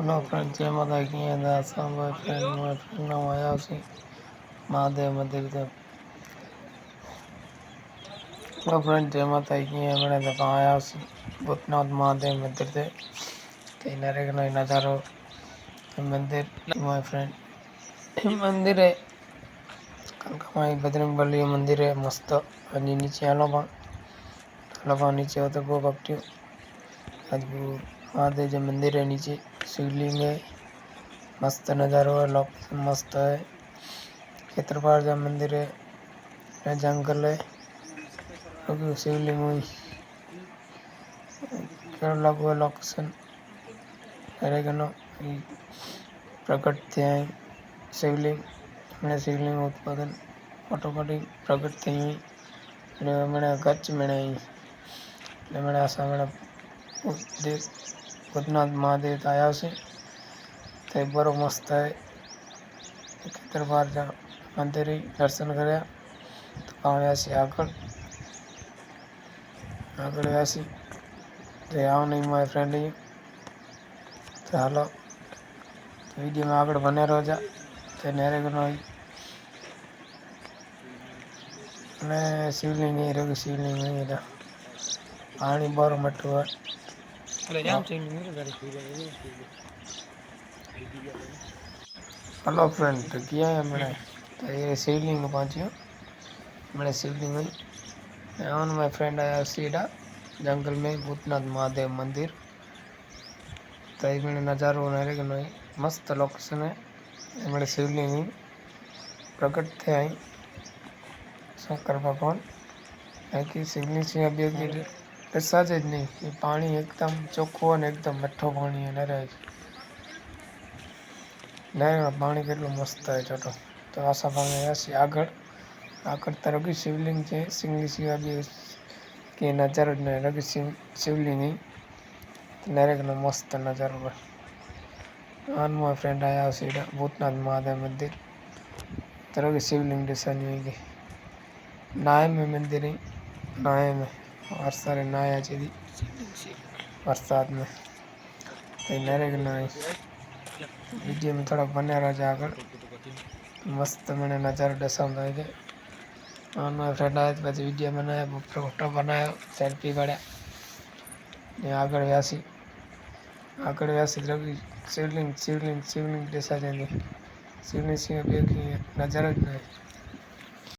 Hello friend जय माता की दासा माय फ्रेंड माय फ्रेंड नाम आया सी महादेव मंदिर ते हेलो फ्रेंड जय माता की मैंने तो आया सी भूतनाथ महादेव मंदिर ते ते नरे का नजारो मंदिर माय फ्रेंड मंदिर है। कलकमाई बजरंग बली मंदिर है, मस्त। नीचे आलो पण नीचे होते गो भक्ति अद्भुत। महादेव जी मंदिर है नीचे। शिवलिंग है। मस्त नज़ारा है लोकेशन मस्त है। खेतरपाल जा मंदिर है जंगल है शिवलिंग हुई। केरला को लोकेशन अरे गनो प्रकट थे शिवलिंग मैंने शिवलिंग उत्पादन, ऑटोमेटिक थे हुई मैंने गच मैंने मैंने ऐसा मैंने ભૂતનાથ મહાદેવ આવ્યા છે તે બરો મસ્ત है દરબાર મંદિરે દર્શન કર્યા તો આવ્યા છીએ આગળ આગળ આવ્યા છીએ જે આવ નહીં મારી ફ્રેન્ડ તો હાલો વિડીયોમાં આગળ બને રહો તે નેરેગનો અને શિવલિંગ એ રહ્યું શિવલિંગ એ પાણી બરો મટું હોય हेलो फ्रेंड तो किया है मैंने तो ये शिवलिंग पहुँची हूँ। मैंने शिवलिंग हुई। ऑन माय फ्रेंड आया सीधा जंगल में भूतनाथ महादेव मंदिर। तो ये मैंने नज़ारो नरे के नहीं। मस्त लोकेशन है। मैंने शिवलिंग हुई। प्रकट थे आई शंकर भगवान। है कि शिवलिंग से अभी વરસાદ જ નહીં એ પાણી એકદમ ચોખ્ખું અને એકદમ મઠ્ઠો પાણી અને નરાય નારાયણ પાણી કેટલું મસ્ત હોય છોટો તો આશા ભાવે રહ્યા આગળ આગળ તો રગી શિવલિંગ છે સિંગલી સિવાય બી કે નજારો જ નહીં રગી શિવ શિવલિંગ નરેકનો મસ્ત નજારો હોય હાલમાં ફ્રેન્ડ આવ્યા છે ભૂતનાથ મહાદેવ મંદિર तरह के शिवलिंग डिसन हुई गई नाय में मंदिर ही नाय में વરસાદે નાયા છે વરસાદમાં કંઈ નરેગના વિડીયોમાં થોડા બન્યા રહ્યા છે આગળ. મસ્ત મને નજારો ડસામ થાય છે. મારા ફ્રેન્ડ આવ્યા પછી વીડિયો બનાવ્યો ફોટો બનાવ્યો સેલ્ફી કાઢ્યા. ને આગળ વ્યાસી. આગળ વ્યાસી રવિ, શિવલિંગ શિવલિંગ શિવલિંગ ડેસા જઈને શિવલિંગ સિંહ બે નજારો જ નહીં.